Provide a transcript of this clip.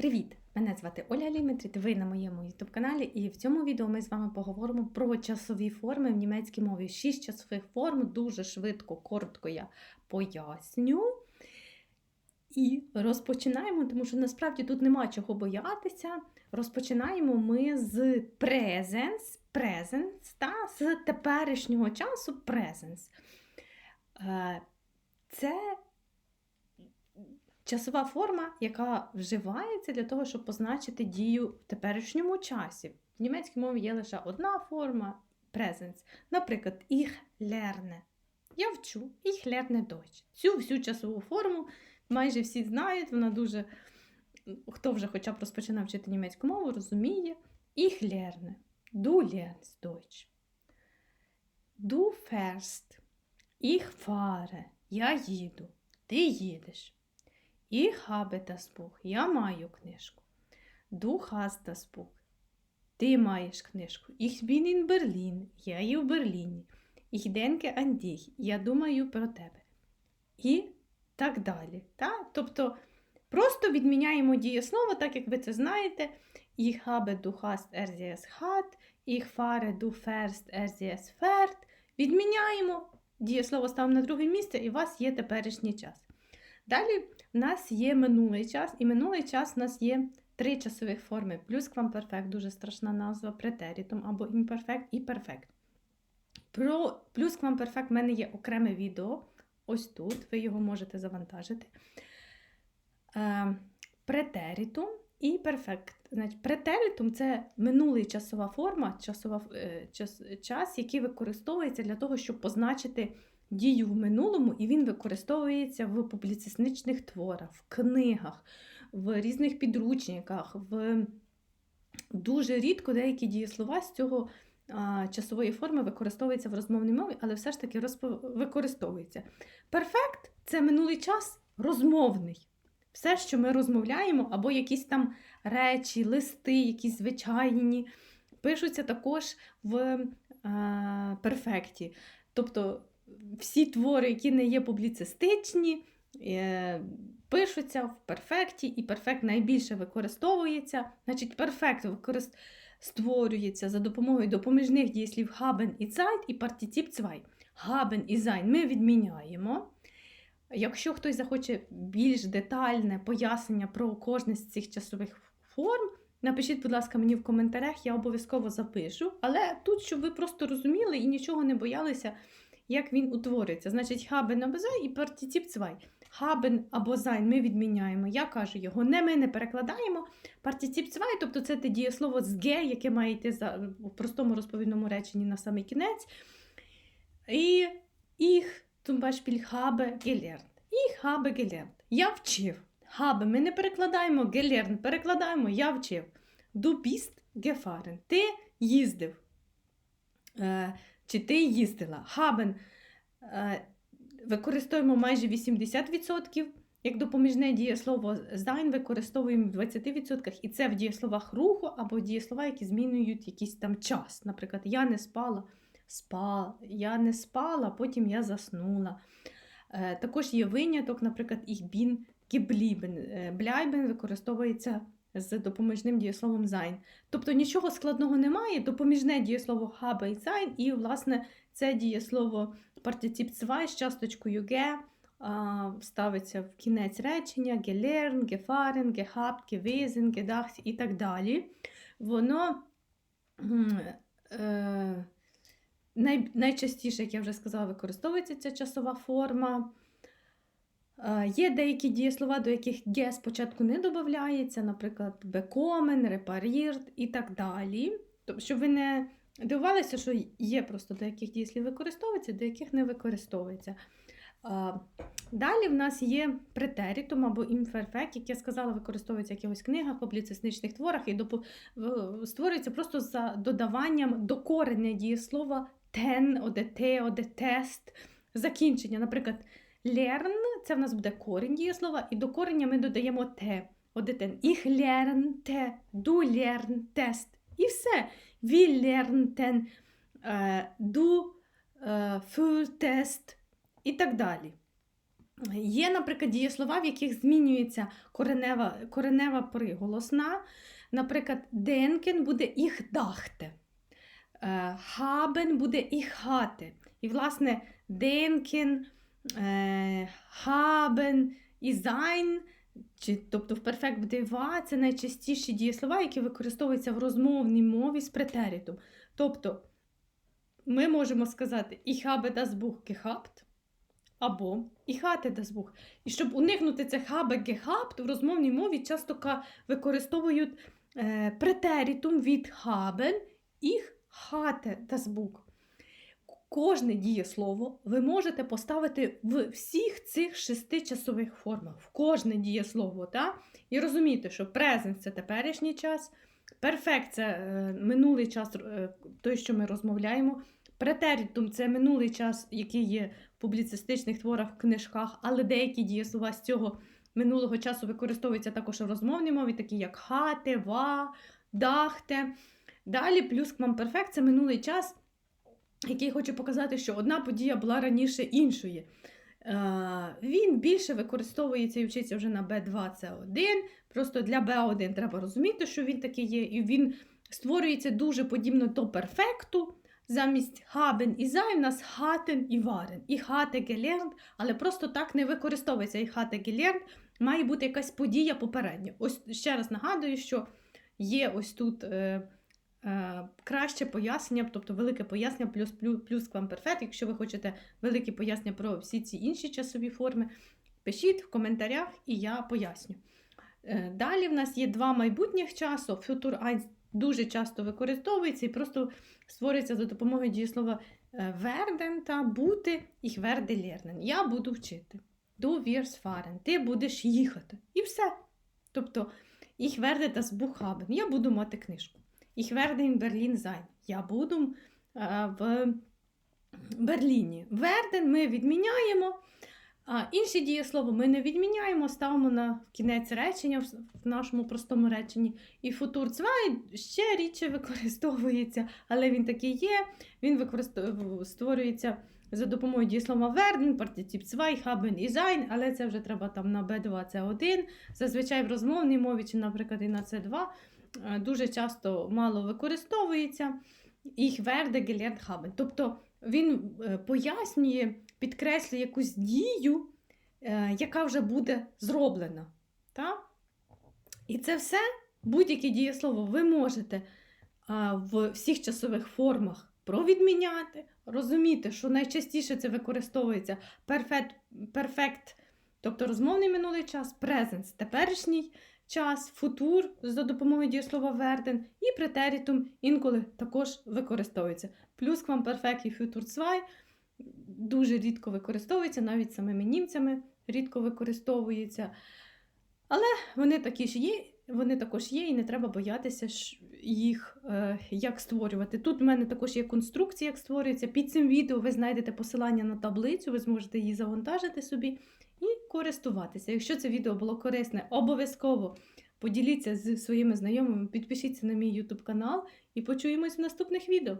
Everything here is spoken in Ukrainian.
Привіт! Мене звати Оля Ліметріт, ви на моєму YouTube каналі, і в цьому відео ми з вами поговоримо про часові форми в німецькій мові. Шість часових форм, дуже швидко, коротко я поясню. І розпочинаємо, тому що насправді тут нема чого боятися. Розпочинаємо ми з presence, presence та з теперішнього часу. Е, Це часова форма, яка вживається для того, щоб позначити дію в теперішньому часі. В німецькій мові є лише одна форма presence. Наприклад, ich lerne. Я вчу, ich lerne Deutsch. Цю всю часову форму майже всі знають, вона дуже. Хто вже хоча б розпочинав вчити німецьку мову, розуміє. Ich lerne. Du lernst Deutsch. Du fährst. Ich fahre. Я їду. Ти їдеш. Ich habe. Я маю книжку. Du hast. Ти маєш книжку. Ich bin in Berlin. Я є в Берліні. Ich denke an dich. Я думаю про тебе. І так далі. Та? Тобто просто відміняємо дієслово, так як ви це знаєте. Ich habe, du hast, er sie es hat. Ich fahre, du fährst, er fährt. Відміняємо. Дієслово ставимо на друге місце, і у вас є теперішній час. Далі в нас є минулий час, і минулий час у нас є три часових форми. плюс Плюсквамперфект, дуже страшна назва, претерітум або імперфект і перфект. Про плюсквамперфект в мене є окреме відео. Ось тут, ви його можете завантажити. Е, претерітум і перфект. Значить, претерітум це минулий часова форма, часова, е, час, час, який використовується для того, щоб позначити дію в минулому, і він використовується в публіцистичних творах, в книгах, в різних підручниках. в Дуже рідко деякі дієслова з цього а, часової форми використовуються в розмовній мові, але все ж таки розпо... використовується. Перфект це минулий час розмовний. Все, що ми розмовляємо, або якісь там речі, листи, якісь звичайні, пишуться також в а, перфекті. Тобто всі твори, які не є публіцистичні, е, пишуться в перфекті, і перфект найбільше використовується. Значить, перфект використ... створюється за допомогою допоміжних дієслів haben і Zeit і партицip zwei. Haben і sein ми відміняємо. Якщо хтось захоче більш детальне пояснення про кожне з цих часових форм, напишіть, будь ласка, мені в коментарях, я обов'язково запишу. Але тут, щоб ви просто розуміли і нічого не боялися, як він утворюється. Значить, haben або sein і zwei. Haben або sein ми відміняємо. Я кажу, його не ми не перекладаємо. Партицip zwei, тобто це те дієслово з ге, яке має йти за, в простому розповідному реченні на самий кінець. І ich zum Beispiel habe gelernt. Ich habe gelernt. Я вчив. Habe ми не перекладаємо gelernt, перекладаємо я вчив. Du bist gefahren. Ти їздив. Е, чи ти їздила. Haben е, використовуємо майже 80%. Як допоміжне дієслово sein використовуємо в 20%, і це в дієсловах руху або дієслова, які змінюють якийсь там час. Наприклад, я не спала, спала, я не спала, потім я заснула. Е, Також є виняток, наприклад, bin geblieben. Е, використовується з допоміжним дієсловом sein. Тобто нічого складного немає, допоміжне дієслово habe і sein, і, власне, це дієслово партицip zwei з часточкою а, ставиться в кінець речення gelernt, gefahren, gehabt, gewesen, gedacht і так далі. Воно е, най, найчастіше, як я вже сказала, використовується ця часова форма. Е, Є деякі дієслова, до яких «ге» спочатку не додається, наприклад, bekommen, repariert і так далі. Тобто, щоб ви не дивувалися, що є просто до яких дієслів використовується, до яких не використовується. Е, Далі в нас є претерітум або імперфект, як я сказала, використовується в якихось книгах, публіцистичних творах і створюється просто за додаванням докорення дієслова ten, одете, одетест, закінчення. Наприклад, learn – це в нас буде корінь дієслова, і до корення ми додаємо те, одетен. Ich lernte, du lerntest. І все. Wir lernten, du fühltest і так далі. Є, наприклад, дієслова, в яких змінюється коренева, коренева приголосна. Наприклад, денкен буде їх дахте, е, хабен буде їх хати. І, власне, денкен, е, хабен і зайн, чи, тобто в перфект буде ва, це найчастіші дієслова, які використовуються в розмовній мові з претеритом. Тобто ми можемо сказати ich habe das Buch gehabt, або ich hatte das Buch. І щоб уникнути це habe gehabt, в розмовній мові часто використовують е, претеритум від haben, ich hatte das Buch. Кожне дієслово ви можете поставити в всіх цих шести часових формах, в кожне дієслово. Та? І розуміти, що present – це теперішній час, perfect – це е, минулий час, е, той, що ми розмовляємо. Претеритум це минулий час, який є в публіцистичних творах, в книжках, але деякі дієслова з цього минулого часу використовуються також у розмовній мові, такі як хате, ва, дахте. Далі плюс квамперфект це минулий час, який хочу показати, що одна подія була раніше іншої. Е, Він більше використовується і вчиться вже на B2, C1. Просто для B1 треба розуміти, що він такий є, і він створюється дуже подібно до перфекту. Замість haben і sein у нас hatten і waren. І hatte gelernt, але просто так не використовується. І hatte gelernt має бути якась подія попередня. Ось ще раз нагадую, що є ось тут е, краще пояснення, тобто велике пояснення плюс плюс, плюс квамперфект. Якщо ви хочете велике пояснення про всі ці інші часові форми, пишіть в коментарях і я поясню. Е, Далі в нас є два майбутніх часу. Future 1 дуже часто використовується і просто створюється за допомогою дієслова е, werden та бути і werde lernen. Я буду вчити. Du wirst fahren. Ти будеш їхати. І все. Тобто, werde das Buch haben. Я буду мати книжку. Ich werde in Berlin sein. Я буду е, в Берліні. Werden ми відміняємо. А інше дієслово ми не відміняємо, ставимо на кінець речення в нашому простому реченні. І футур цвай ще рідше використовується, але він такий є. Він використовує, створюється за допомогою дієслова werden, партицип цвай, haben і sein, але це вже треба там на B2, C1. Зазвичай в розмовній мові, чи, наприклад, і на C2 е, дуже часто мало використовується. Ich werde gelernt haben. Тобто він е, пояснює, підкреслює якусь дію, е, яка вже буде зроблена. Та? І це все, будь-яке дієслово, ви можете в всіх часових формах провідміняти, розуміти, що найчастіше це використовується perfect, perfect тобто розмовний минулий час, present – теперішній час, футур за допомогою дієслова верден і претерітум інколи також використовується. Плюс квамперфект і фютур цвай дуже рідко використовується, навіть самими німцями рідко використовується. Але вони такі ж є, вони також є, і не треба боятися їх е, як створювати. Тут в мене також є конструкція, як створюється. Під цим відео ви знайдете посилання на таблицю, ви зможете її завантажити собі і користуватися. Якщо це відео було корисне, обов'язково поділіться з своїми знайомими, підпишіться на мій YouTube канал і почуємось в наступних відео.